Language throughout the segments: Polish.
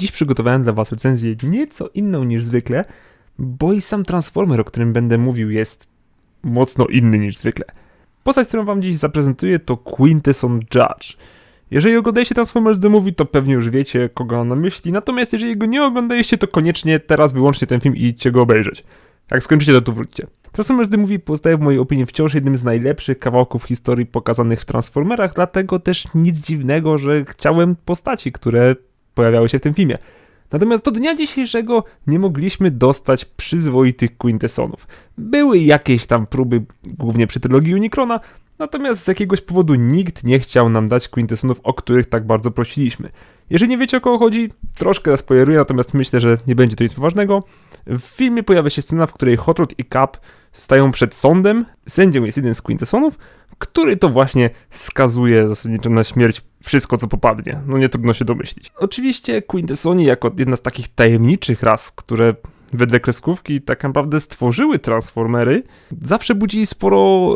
dziś przygotowałem dla Was recenzję nieco inną niż zwykle, bo i sam Transformer, o którym będę mówił, jest mocno inny niż zwykle. Postać, którą Wam dziś zaprezentuję to Quintesson Judge. Jeżeli oglądaliście Transformers The Movie, to pewnie już wiecie, kogo mam na myśli, natomiast jeżeli go nie oglądaliście, to koniecznie teraz wyłącznie ten film i idźcie go obejrzeć. Jak skończycie, to tu wróćcie. Transformers The Movie pozostaje w mojej opinii wciąż jednym z najlepszych kawałków historii pokazanych w Transformerach, dlatego też nic dziwnego, że chciałem postaci, które pojawiały się w tym filmie. Natomiast do dnia dzisiejszego nie mogliśmy dostać przyzwoitych Quintessonów. Były jakieś tam próby, głównie przy trylogii Unicrona, natomiast z jakiegoś powodu nikt nie chciał nam dać Quintessonów, o których tak bardzo prosiliśmy. Jeżeli nie wiecie o kogo chodzi, troszkę zaspoileruję, natomiast myślę, że nie będzie to nic poważnego. W filmie pojawia się scena, w której Hot Rod i Cap stają przed sądem. Sędzią jest jeden z Quintessonów, który to właśnie skazuje zasadniczo na śmierć wszystko, co popadnie. No nie trudno się domyślić. Oczywiście Quintessoni jako jedna z takich tajemniczych ras, które wedle kreskówki tak naprawdę stworzyły Transformery, zawsze budzili sporo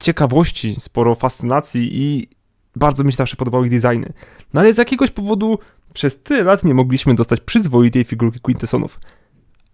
ciekawości, sporo fascynacji i bardzo mi się zawsze podobały ich designy. No ale z jakiegoś powodu przez tyle lat nie mogliśmy dostać przyzwoitej figurki Quintessonów.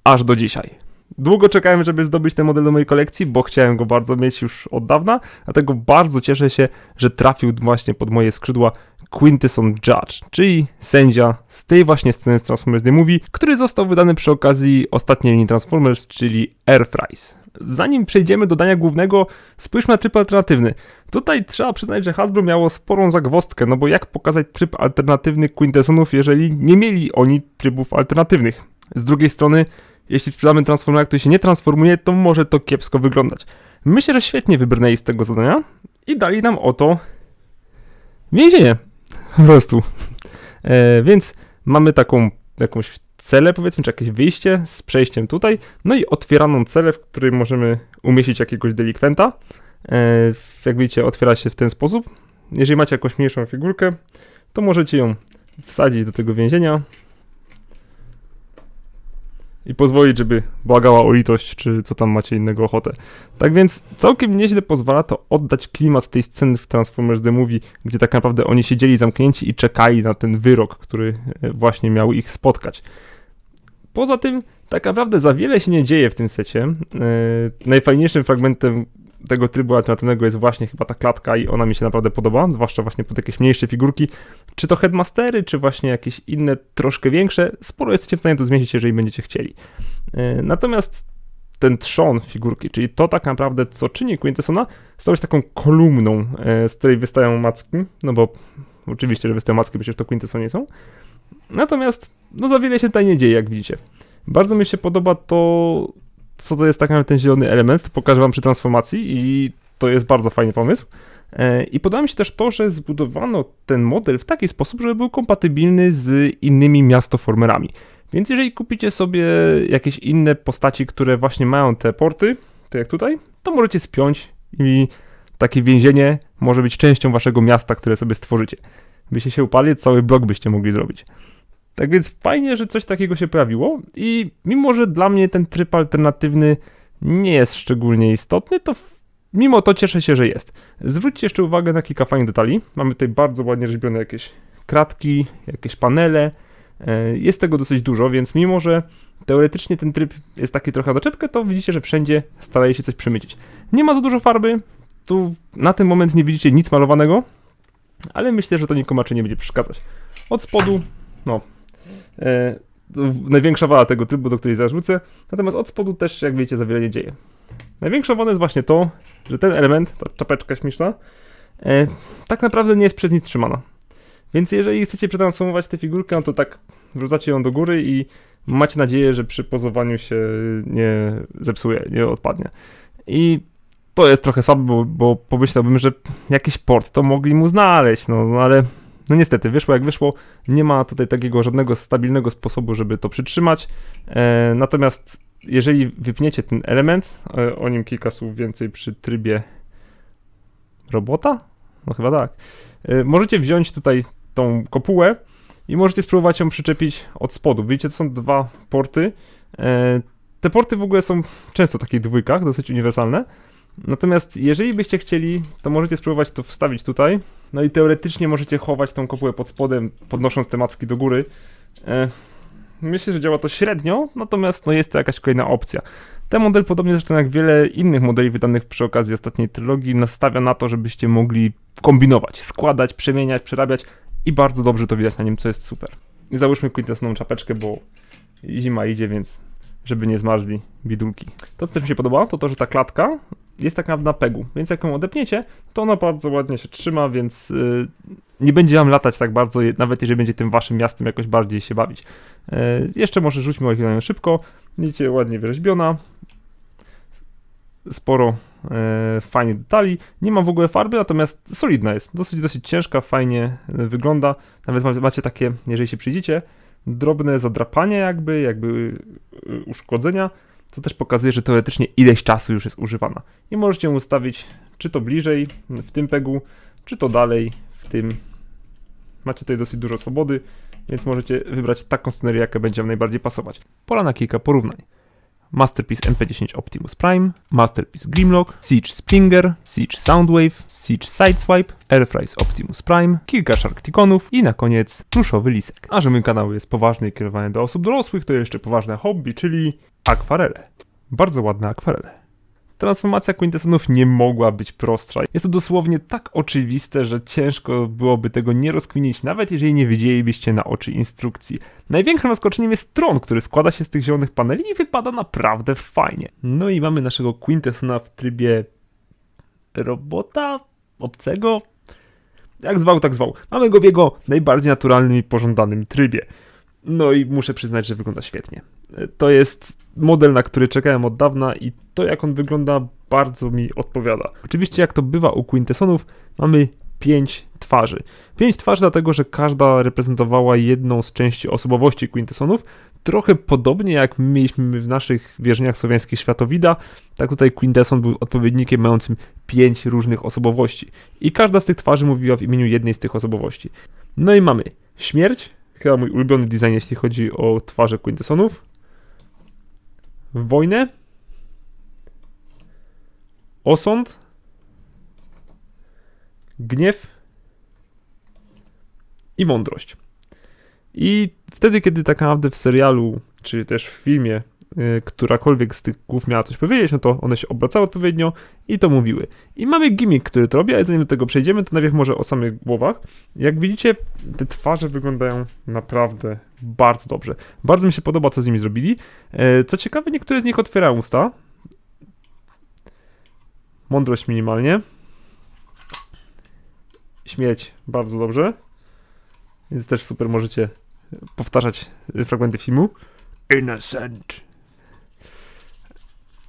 Aż do dzisiaj. Długo czekałem, żeby zdobyć ten model do mojej kolekcji, bo chciałem go bardzo mieć już od dawna, dlatego bardzo cieszę się, że trafił właśnie pod moje skrzydła Quintesson Judge, czyli sędzia z tej właśnie sceny z Transformers The Movie, który został wydany przy okazji ostatniej linii Transformers, czyli Airfries. Zanim przejdziemy do dania głównego, spójrzmy na tryb alternatywny. Tutaj trzeba przyznać, że Hasbro miało sporą zagwozdkę, no bo jak pokazać tryb alternatywny Quintessonów, jeżeli nie mieli oni trybów alternatywnych? Z drugiej strony, jeśli sprzedamy Transformera, który się nie transformuje, to może to kiepsko wyglądać. Myślę, że świetnie wybrnęli z tego zadania i dali nam oto więzienie. Po prostu. E, więc mamy taką jakąś celę, powiedzmy, czy jakieś wyjście z przejściem tutaj, no i otwieraną celę, w której możemy umieścić jakiegoś delikwenta. E, jak widzicie, otwiera się w ten sposób. Jeżeli macie jakąś mniejszą figurkę, to możecie ją wsadzić do tego więzienia i pozwolić, żeby błagała o litość, czy co tam macie innego ochotę. Tak więc całkiem nieźle pozwala to oddać klimat tej sceny w Transformers The Movie, gdzie tak naprawdę oni siedzieli zamknięci i czekali na ten wyrok, który e, właśnie miał ich spotkać. Poza tym, tak naprawdę za wiele się nie dzieje w tym secie. E, najfajniejszym fragmentem tego trybu alternatywnego jest właśnie chyba ta klatka i ona mi się naprawdę podoba, zwłaszcza właśnie pod jakieś mniejsze figurki. Czy to headmastery, czy właśnie jakieś inne, troszkę większe, sporo jesteście w stanie to zmieścić, jeżeli będziecie chcieli. E, natomiast ten trzon figurki, czyli to tak naprawdę, co czyni Quintessona, stał się taką kolumną, e, z której wystają macki, no bo oczywiście, że wystają macki, przecież to Quintessonie są. Natomiast, no za wiele się tutaj nie dzieje, jak widzicie. Bardzo mi się podoba to, co to jest tak naprawdę ten zielony element. Pokażę wam przy transformacji i to jest bardzo fajny pomysł. E, I podoba mi się też to, że zbudowano ten model w taki sposób, żeby był kompatybilny z innymi miastoformerami. Więc jeżeli kupicie sobie jakieś inne postaci, które właśnie mają te porty, tak jak tutaj, to możecie spiąć i takie więzienie może być częścią waszego miasta, które sobie stworzycie. Byście się upali, cały blok byście mogli zrobić. Tak więc fajnie, że coś takiego się pojawiło i mimo, że dla mnie ten tryb alternatywny nie jest szczególnie istotny, to mimo to cieszę się, że jest. Zwróćcie jeszcze uwagę na kilka fajnych detali. Mamy tutaj bardzo ładnie rzeźbione jakieś kratki, jakieś panele. E, jest tego dosyć dużo, więc mimo, że teoretycznie ten tryb jest taki trochę doczepkę, to widzicie, że wszędzie staraje się coś przemycić. Nie ma za dużo farby, tu na ten moment nie widzicie nic malowanego, ale myślę, że to nikomu nie będzie przeszkadzać. Od spodu, no, E, największa wada tego trybu, do której zarzucę. Natomiast od spodu też, jak wiecie, za wiele nie dzieje. Największa wada jest właśnie to, że ten element, ta czapeczka śmieszna, e, tak naprawdę nie jest przez nic trzymana. Więc jeżeli chcecie przetransformować tę figurkę, no to tak wrzucacie ją do góry i macie nadzieję, że przy pozowaniu się nie zepsuje, nie odpadnie. I to jest trochę słabe, bo, bo pomyślałbym, że jakiś port to mogli mu znaleźć, no, no ale no niestety, wyszło jak wyszło. Nie ma tutaj takiego żadnego stabilnego sposobu, żeby to przytrzymać. E, natomiast jeżeli wypniecie ten element, e, o nim kilka słów więcej przy trybie robota? No chyba tak. E, możecie wziąć tutaj tą kopułę i możecie spróbować ją przyczepić od spodu. Widzicie, to są dwa porty. E, te porty w ogóle są często w takich dwójkach, dosyć uniwersalne. Natomiast jeżeli byście chcieli, to możecie spróbować to wstawić tutaj. No i teoretycznie możecie chować tą kopułę pod spodem, podnosząc te macki do góry. E, myślę, że działa to średnio, natomiast no jest to jakaś kolejna opcja. Ten model, podobnie zresztą jak wiele innych modeli wydanych przy okazji ostatniej trylogii, nastawia na to, żebyście mogli kombinować, składać, przemieniać, przerabiać i bardzo dobrze to widać na nim, co jest super. I załóżmy quintessową czapeczkę, bo zima idzie, więc żeby nie zmarzli bidulki. To, co też mi się podoba, to to, że ta klatka jest tak naprawdę na pegu, więc jak ją odepniecie, to ona bardzo ładnie się trzyma, więc yy, nie będzie wam latać tak bardzo, nawet jeżeli będzie tym waszym miastem jakoś bardziej się bawić. Yy, jeszcze może rzućmy oryginalnie szybko. Widzicie, ładnie wyrzeźbiona. Sporo e, fajnych detali. Nie ma w ogóle farby, natomiast solidna jest. Dosyć, dosyć ciężka, fajnie wygląda. Nawet ma- macie takie, jeżeli się przyjdziecie, drobne zadrapania jakby, jakby uszkodzenia, co też pokazuje, że teoretycznie ileś czasu już jest używana. I możecie ustawić czy to bliżej w tym pegu, czy to dalej w tym. Macie tutaj dosyć dużo swobody, więc możecie wybrać taką scenerię, jaka będzie wam najbardziej pasować. Pola na kilka porównań. Masterpiece MP10 Optimus Prime, Masterpiece Grimlock, Siege Springer, Siege Soundwave, Siege Sideswipe, Airfries Optimus Prime, kilka Sharkticonów i na koniec pluszowy lisek. A że mój kanał jest poważny i kierowany do osób dorosłych, to jeszcze poważne hobby, czyli akwarele. Bardzo ładne akwarele. Transformacja Quintessonów nie mogła być prostsza. Jest to dosłownie tak oczywiste, że ciężko byłoby tego nie rozkminić, nawet jeżeli nie widzielibyście na oczy instrukcji. Największym zaskoczeniem jest tron, który składa się z tych zielonych paneli i wypada naprawdę fajnie. No i mamy naszego Quintessona w trybie robota obcego. Jak zwał, tak zwał. Mamy go w jego najbardziej naturalnym i pożądanym trybie. No i muszę przyznać, że wygląda świetnie. To jest model, na który czekałem od dawna i to jak on wygląda bardzo mi odpowiada. Oczywiście jak to bywa u Quintessonów, mamy pięć twarzy. Pięć twarzy dlatego, że każda reprezentowała jedną z części osobowości Quintessonów, trochę podobnie jak mieliśmy w naszych wierzeniach słowiańskich Światowida, tak tutaj Quintesson był odpowiednikiem mającym pięć różnych osobowości. I każda z tych twarzy mówiła w imieniu jednej z tych osobowości. No i mamy śmierć, chyba mój ulubiony design, jeśli chodzi o twarze Quintessonów, wojnę, osąd, gniew? I mądrość. I wtedy, kiedy tak naprawdę w serialu, czy też w filmie, którakolwiek z tych głów miała coś powiedzieć, no to one się obracały odpowiednio i to mówiły. I mamy gimmick, który to robi, ale zanim do tego przejdziemy, to najpierw może o samych głowach. Jak widzicie, te twarze wyglądają naprawdę bardzo dobrze. Bardzo mi się podoba, co z nimi zrobili. E, Co ciekawe, niektóre z nich otwierają usta. Mądrość minimalnie. Śmieć bardzo dobrze. Więc też super możecie powtarzać y, fragmenty filmu. Innocent.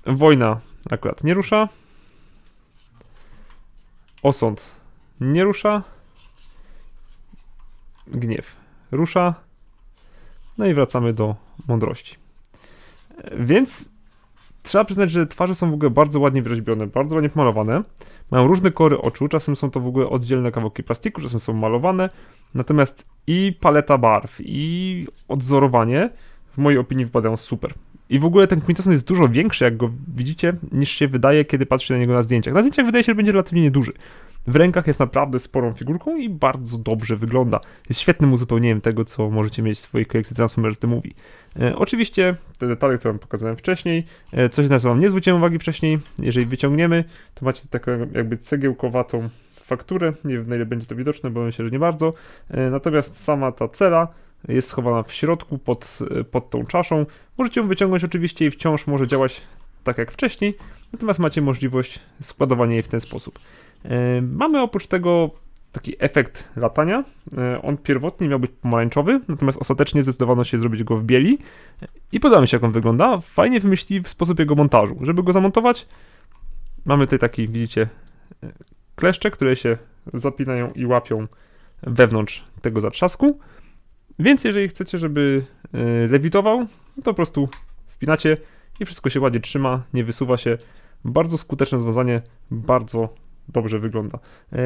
Wojna akurat nie rusza. Osąd nie rusza. Gniew rusza. No i wracamy do mądrości. Więc trzeba przyznać, że twarze są w ogóle bardzo ładnie wyrzeźbione, bardzo ładnie pomalowane. Mają różne kolory oczu, czasem są to w ogóle oddzielne kawałki plastiku, czasem są malowane. Natomiast i paleta barw, i odzorowanie w mojej opinii wypadają super. I w ogóle ten Quintesson jest dużo większy, jak go widzicie, niż się wydaje, kiedy patrzy na niego na zdjęciach. Na zdjęciach wydaje się, że będzie relatywnie nieduży. W rękach jest naprawdę sporą figurką i bardzo dobrze wygląda. Jest świetnym uzupełnieniem tego, co możecie mieć w swojej kolekcji Transformers The Movie. E, oczywiście te detale, które wam pokazałem wcześniej, e, coś na co wam nie zwróciłem uwagi wcześniej, jeżeli wyciągniemy, to macie taką jakby cegiełkowatą fakturę, nie wiem na ile będzie to widoczne, bo myślę, że nie bardzo. E, natomiast sama ta cela jest schowana w środku pod, pod tą czaszą. Możecie ją wyciągnąć oczywiście i wciąż może działać tak jak wcześniej, natomiast macie możliwość składowania jej w ten sposób. E, Mamy oprócz tego taki efekt latania. E, On pierwotnie miał być pomarańczowy, natomiast ostatecznie zdecydowano się zrobić go w bieli. E, I podoba mi się, jak on wygląda. Fajnie wymyślili w sposób jego montażu. Żeby go zamontować, mamy tutaj taki, widzicie, kleszcze, które się zapinają i łapią wewnątrz tego zatrzasku. Więc jeżeli chcecie, żeby e, lewitował, to po prostu wpinacie i wszystko się ładnie trzyma, nie wysuwa się. Bardzo skuteczne rozwiązanie, bardzo dobrze wygląda. E,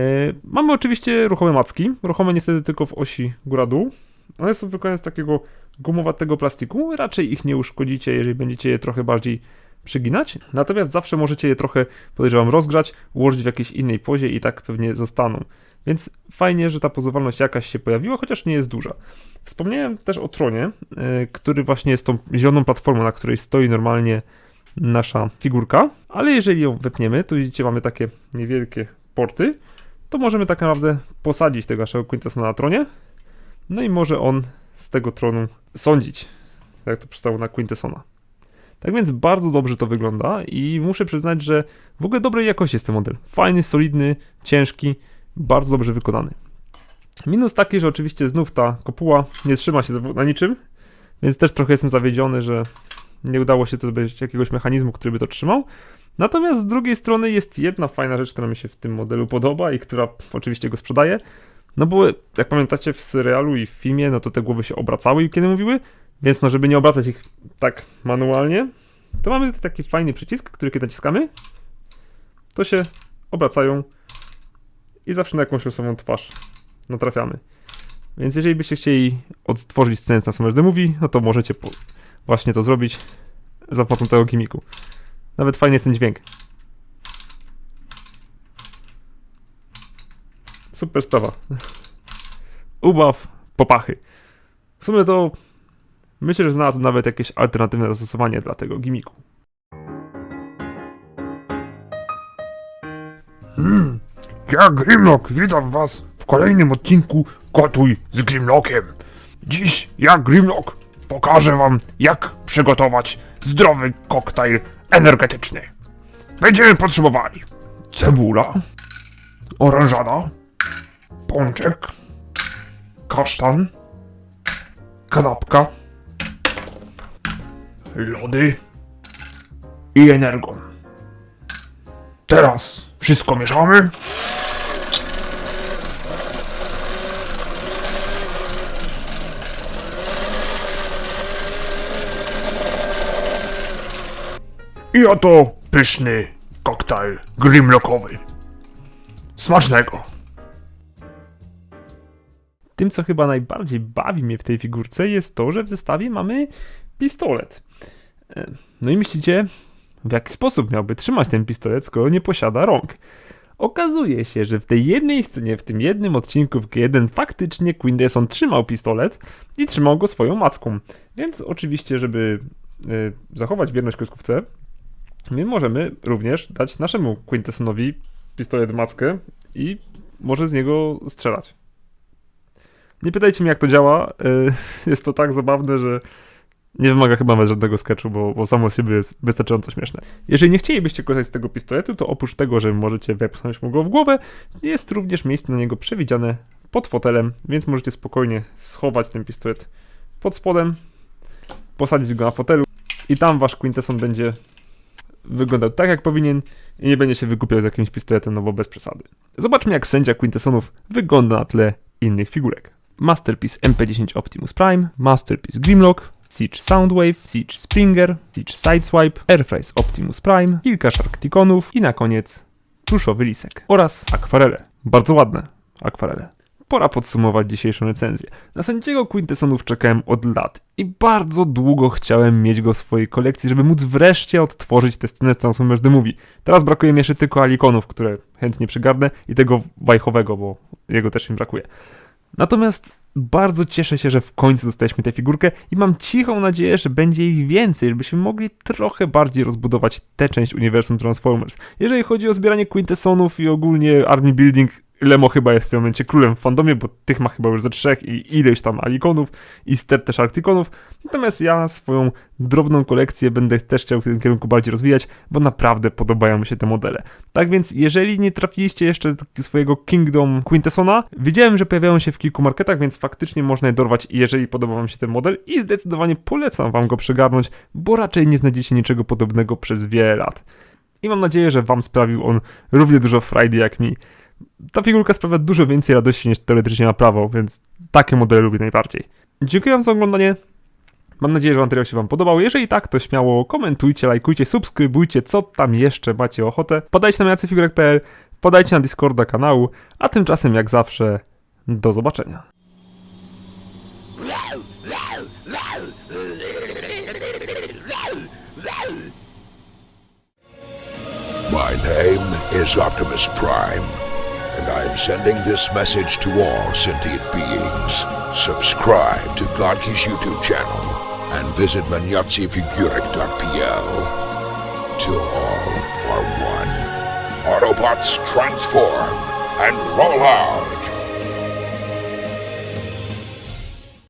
mamy oczywiście ruchome macki, ruchome niestety tylko w osi góra-dół. One są wykonane z takiego gumowatego plastiku, raczej ich nie uszkodzicie, jeżeli będziecie je trochę bardziej przyginać. Natomiast zawsze możecie je trochę, podejrzewam, rozgrzać, ułożyć w jakiejś innej pozie i tak pewnie zostaną. Więc fajnie, że ta pozowalność jakaś się pojawiła, chociaż nie jest duża. Wspomniałem też o tronie, y, który właśnie jest tą zieloną platformą, na której stoi normalnie nasza figurka, ale jeżeli ją wepniemy, to widzicie, mamy takie niewielkie porty, to możemy tak naprawdę posadzić tego naszego Quintessona na tronie, no i może on z tego tronu sądzić, jak to przystało na Quintessona. Tak więc bardzo dobrze to wygląda i muszę przyznać, że w ogóle dobrej jakości jest ten model. Fajny, solidny, ciężki, bardzo dobrze wykonany. Minus taki, że oczywiście znów ta kopuła nie trzyma się na niczym, więc też trochę jestem zawiedziony, że nie udało się to zdobyć jakiegoś mechanizmu, który by to trzymał. Natomiast z drugiej strony jest jedna fajna rzecz, która mi się w tym modelu podoba i która oczywiście go sprzedaje. No bo jak pamiętacie w serialu i w filmie, no to te głowy się obracały kiedy mówiły, więc no żeby nie obracać ich tak manualnie, to mamy tutaj taki fajny przycisk, który kiedy naciskamy, to się obracają i zawsze na jakąś losową twarz natrafiamy. Więc jeżeli byście chcieli odtworzyć scenę z Transformers Movie, no to możecie właśnie to zrobić za pomocą tego gimiku. Nawet fajny jest ten dźwięk. Super sprawa. Ubaw popachy. W sumie to myślę, że znalazłem nawet jakieś alternatywne zastosowanie dla tego gimiku. Hmm, ja Grimlock, witam was w kolejnym odcinku Gotuj z Grimlockiem. Dziś ja Grimlock pokażę wam jak przygotować zdrowy koktajl energetyczny. Będziemy potrzebowali cebula, orężada, pączek, kasztan, kanapka, lody i energon. Teraz wszystko mieszamy. I oto pyszny koktajl grimlockowy. Smacznego! Tym, co chyba najbardziej bawi mnie w tej figurce, jest to, że w zestawie mamy pistolet. E, No i myślicie, w jaki sposób miałby trzymać ten pistolet, skoro nie posiada rąk? Okazuje się, że w tej jednej scenie, w tym jednym odcinku w G1 faktycznie Quintesson trzymał pistolet i trzymał go swoją macką. Więc oczywiście, żeby y, zachować wierność kreskówce, my możemy również dać naszemu Quintessonowi pistolet mackę i może z niego strzelać. Nie pytajcie mnie, jak to działa. y, Jest to tak zabawne, że nie wymaga chyba nawet żadnego sketchu, bo, bo samo siebie jest wystarczająco śmieszne. Jeżeli nie chcielibyście korzystać z tego pistoletu, to oprócz tego, że możecie wepchnąć mu go w głowę, jest również miejsce na niego przewidziane pod fotelem, więc możecie spokojnie schować ten pistolet pod spodem, posadzić go na fotelu i tam wasz Quintesson będzie wyglądał tak, jak powinien i nie będzie się wykupiał z jakimś pistoletem, no bo bez przesady. Zobaczmy, jak sędzia Quintessonów wygląda na tle innych figurek. Masterpiece MP10 Optimus Prime, Masterpiece Grimlock, Siege Soundwave, Siege Springer, Siege Sideswipe, Airfrys Optimus Prime, kilka Sharkticonów i na koniec pluszowy lisek oraz akwarele. Bardzo ładne akwarele. Pora podsumować dzisiejszą recenzję. Na sędziego Quintessonów czekałem od lat i bardzo długo chciałem mieć go w swojej kolekcji, żeby móc wreszcie odtworzyć tę scenę z Transformers The Movie. Teraz brakuje mi jeszcze tylko alikonów, które chętnie przygarnę i tego wajchowego, bo jego też mi brakuje. Natomiast bardzo cieszę się, że w końcu dostaliśmy tę figurkę i mam cichą nadzieję, że będzie ich więcej, żebyśmy mogli trochę bardziej rozbudować tę część uniwersum Transformers. Jeżeli chodzi o zbieranie Quintessonów i ogólnie Army Building, Lemo chyba jest w tym momencie królem w fandomie, bo tych ma chyba już ze trzech i ileś tam Alikonów i ster też Arcticonów. Natomiast ja swoją drobną kolekcję będę też chciał w tym kierunku bardziej rozwijać, bo naprawdę podobają mi się te modele. Tak więc, jeżeli nie trafiliście jeszcze do swojego Kingdom Quintessona, widziałem, że pojawiają się w kilku marketach, więc faktycznie można je dorwać, jeżeli podoba wam się ten model i zdecydowanie polecam wam go przygarnąć, bo raczej nie znajdziecie niczego podobnego przez wiele lat. I mam nadzieję, że wam sprawił on równie dużo frajdy jak mi. Ta figurka sprawia dużo więcej radości niż teoretycznie na prawo, więc takie modele lubię najbardziej. Dziękuję wam za oglądanie. Mam nadzieję, że materiał się wam podobał. Jeżeli tak, to śmiało komentujcie, lajkujcie, subskrybujcie, co tam jeszcze macie ochotę. Podajcie na jacefigurek.pl, podajcie na Discorda kanału, a tymczasem jak zawsze do zobaczenia. My name is Optimus Prime, and I am sending this message to all sentient beings. Subscribe to Godki's YouTube channel and visit manyatsifiguric.pl. Till all are one. Autobots transform and roll out!